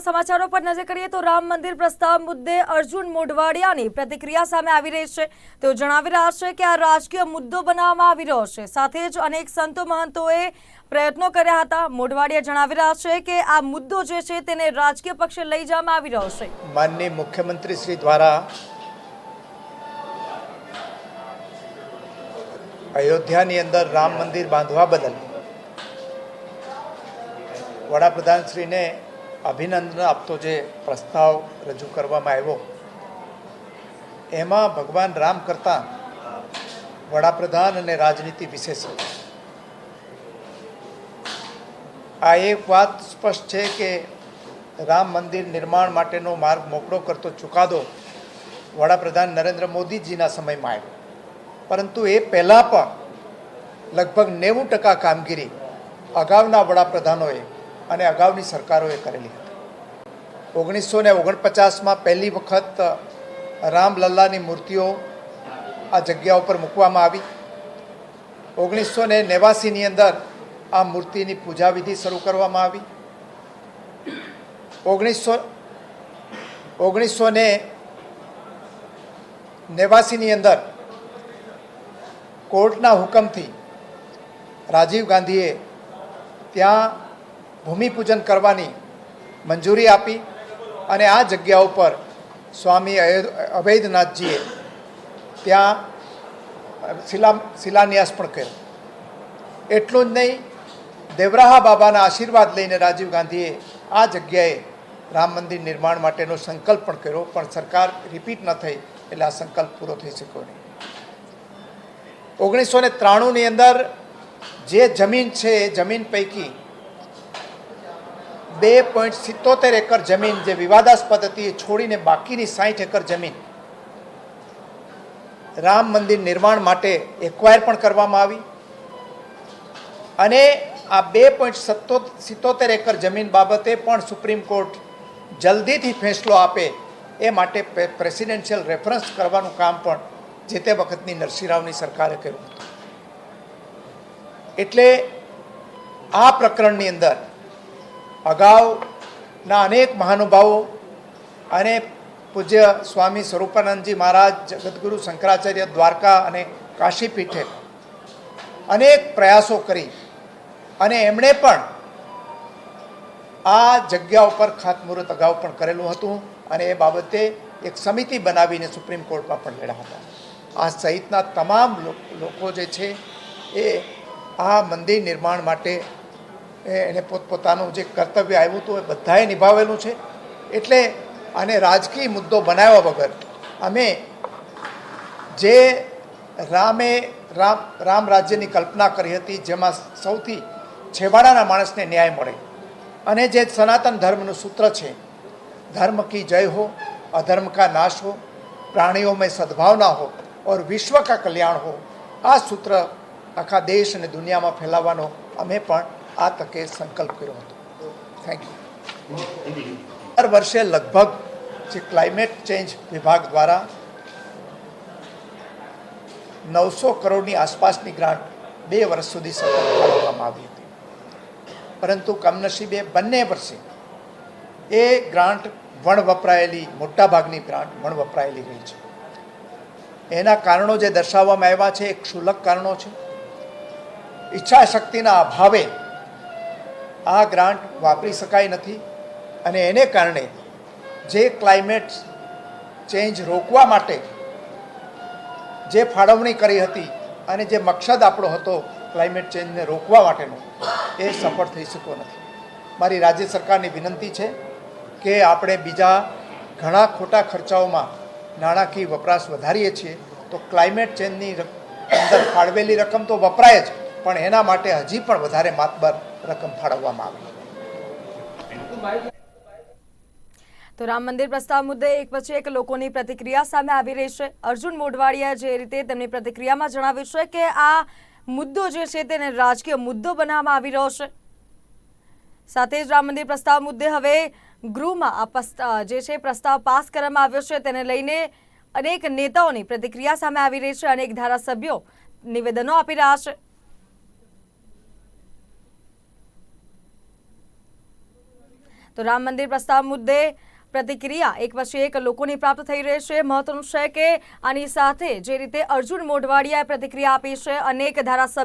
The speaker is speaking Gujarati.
સમાચારો પર નજર કરીએ તો રામ મંદિર પ્રસ્તાવ મુદ્દે અર્જુન મોઢવાડિયાની પ્રતિક્રિયા સામે આવી રહી છે. તેઓ જણાવી રહ્યા છે કે આ રાજકીય મુદ્દો બનાવવામાં આવી રહ્યો છે. સાથે જ અનેક સંતો મહંતોએ પ્રયત્નો કર્યા હતા. મોઢવાડિયા જણાવી રહ્યા છે કે આ મુદ્દો જે છે તેને રાજકીય પક્ષે લઈ જવામાં આવી રહ્યો છે. માનનીય મુખ્યમંત્રી શ્રી દ્વારા અયોધ્યાની અંદર રામ મંદિર બાંધવા બદલ વડાપ્રધાનશ્રીને અભિનંદન આપતો જે પ્રસ્તાવ રજૂ કરવામાં આવ્યો. એમાં ભગવાન રામ કરતાં વડાપ્રધાન અને રાજનીતિ વિશેષ. આ એક વાત સ્પષ્ટ છે કે રામ મંદિર નિર્માણ માટેનો માર્ગ મોકળો કરતો ચુકાદો વડાપ્રધાન નરેન્દ્ર મોદીજીના સમયમાં આવ્યો. પરંતુ એ પહેલાં પણ લગભગ નેવું ટકા કામગીરી અગાઉના વડાપ્રધાનોએ અને અગાઉની સરકારોએ કરેલી હતી. ઓગણીસો ને ઓગણપચાસમાં પહેલી વખત રામલલ્લાની મૂર્તિઓ આ જગ્યા ઉપર મૂકવામાં આવી. ઓગણીસો ને નેવાસીની અંદર આ મૂર્તિની પૂજા વિધિ શરૂ કરવામાં આવી. ઓગણીસો ઓગણીસો ને નેવાસીની અંદર કોર્ટના હુકમથી રાજીવ ગાંધીએ ત્યાં ભૂમિપૂજન કરવાની મંજૂરી આપી અને આ જગ્યા ઉપર સ્વામી અભેદનાથજીએ ત્યાં શિલા, શિલાન્યાસ પણ કર્યો. એટલું જ નહીં, દેવરાહા બાબાના આશીર્વાદ લઈને રાજીવ ગાંધીએ આ જગ્યાએ રામ મંદિર નિર્માણ માટેનો સંકલ્પ પણ કર્યો, પણ સરકાર રિપીટ ન થઈ એટલે આ સંકલ્પ પૂરો થઈ શક્યો નહીં. ઓગણીસો ને ત્રાણુંની અંદર જે જમીન છે એ જમીન પૈકી બે પોઈન્ટ સિત્તોતેર એકર જમીન જે વિવાદાસ્પદ હતી, એ છોડીને બાકીની સાઠ એકર જમીન રામ મંદિર નિર્માણ માટે એક્વાયર પણ કરવામાં આવી. અને આ બે પોઈન્ટ સત્તો સિત્તોતેર એકર જમીન બાબતે પણ સુપ્રીમ કોર્ટ જલ્દીથી ફેંસલો આપે એ માટે પ્રેસિડેન્શિયલ રેફરન્સ કરવાનું કામ પણ જે તે વખતની નરસિંહ રાવની સરકારે કર્યું હતું. એટલે આ પ્રકરણની અંદર અગાઉના અનેક મહાનુભાવો અને પૂજ્ય સ્વામી સ્વરૂપાનંદજી મહારાજ, જગદગુરુ શંકરાચાર્ય, દ્વારકા અને કાશી પીઠે અનેક પ્રયાસો કરી અને એમણે પણ આ જગ્યા ઉપર ખાતમુહૂર્ત અગાઉ પણ કરેલું હતું અને એ બાબતે એક સમિતિ બનાવીને સુપ્રીમ કોર્ટમાં પણ લડ્યા હતા. આ સહિતના તમામ લોકો જે છે એ આ મંદિર નિર્માણ માટે એને પોતપોતાનું જે કર્તવ્ય આવ્યું હતું એ બધાએ નિભાવેલું છે. એટલે આને રાજકીય મુદ્દો બનાવ્યા વગર અમે જે રામે, રામ રામ રાજ્યની કલ્પના કરી હતી, જેમાં સૌથી છેવાડાના માણસને ન્યાય મળે. અને જે સનાતન ધર્મનું સૂત્ર છે, ધર્મ કી જય હો, અધર્મ કા નાશ હો, પ્રાણીઓ મેં સદભાવના હો, ઓર વિશ્વ કા કલ્યાણ હો. આ સૂત્ર આખા દેશ અને દુનિયામાં ફેલાવવાનો અમે પણ આ તકે સંકલ્પ કર્યો હતો. થેન્ક યુ દર વર્ષે લગભગ જે ક્લાઇમેટ ચેન્જ વિભાગ દ્વારા નવસો કરોડની આસપાસની ગ્રાન્ટ બે વર્ષ સુધી સતત ફાળવવામાં આવી હતી. પરંતુ કમનસીબે બંને વર્ષે એ ગ્રાન્ટ વણ વપરાયેલી મોટાભાગની ગ્રાન્ટ વણ વપરાયેલી રહી છે. એના કારણો જે દર્શાવવામાં આવ્યા છે, એ ક્ષુલક કારણો છે. ઈચ્છા શક્તિના અભાવે આ ગ્રાન્ટ વાપરી શકાય નથી અને એને કારણે જે ક્લાઇમેટ ચેન્જ રોકવા માટે જે ફાળવણી કરી હતી અને જે મકસદ આપણો હતો ક્લાઇમેટ ચેન્જને રોકવા માટેનો, એ સફળ થઈ શક્યો નથી. મારી રાજ્ય સરકારની વિનંતી છે કે આપણે બીજા ઘણા ખોટા ખર્ચાઓમાં નાણાકીય વપરાશ વધારીએ છીએ, તો ક્લાઇમેટ ચેન્જની અંદર ફાળવેલી રકમ તો વપરાય જ, પણ એના માટે હજી પણ વધારે માતબર રકમ ફાળવવામાં આવી. તો રામ મંદિર પ્રસ્તાવ મુદ્દે એક પછી એક લોકોની પ્રતિક્રિયા સામે આવી રહી છે. અર્જુન મોઢવાડિયા જે રીતે તેમની પ્રતિક્રિયામાં જણાવ્યું છે કે આ મુદ્દો જે છે તેને રાજકીય મુદ્દો બનાવવામાં આવી રહ્યો છે. સાથે જ રામ મંદિર પ્રસ્તાવ મુદ્દે હવે ગૃહમાં આ જે છે પ્રસ્તાવ પાસ કરવામાં આવ્યો છે તેને લઈને અનેક નેતાઓની પ્રતિક્રિયા સામે આવી રહી છે અનેક ધારાસભ્યો નિવેદનો આપી રહ્યા છે. તો રામ મંદિર પ્રસ્તાવ મુદ્દે પ્રતિક્રિયા. એક પછી એક લોકોની પ્રાપ્ત થઈ રહી છે. મહત્વનું છે કે આની સાથે જે રીતે અર્જુન મોઢવાડિયાએ પ્રતિક્રિયા આપી છે, અનેક ધારાસભ્ય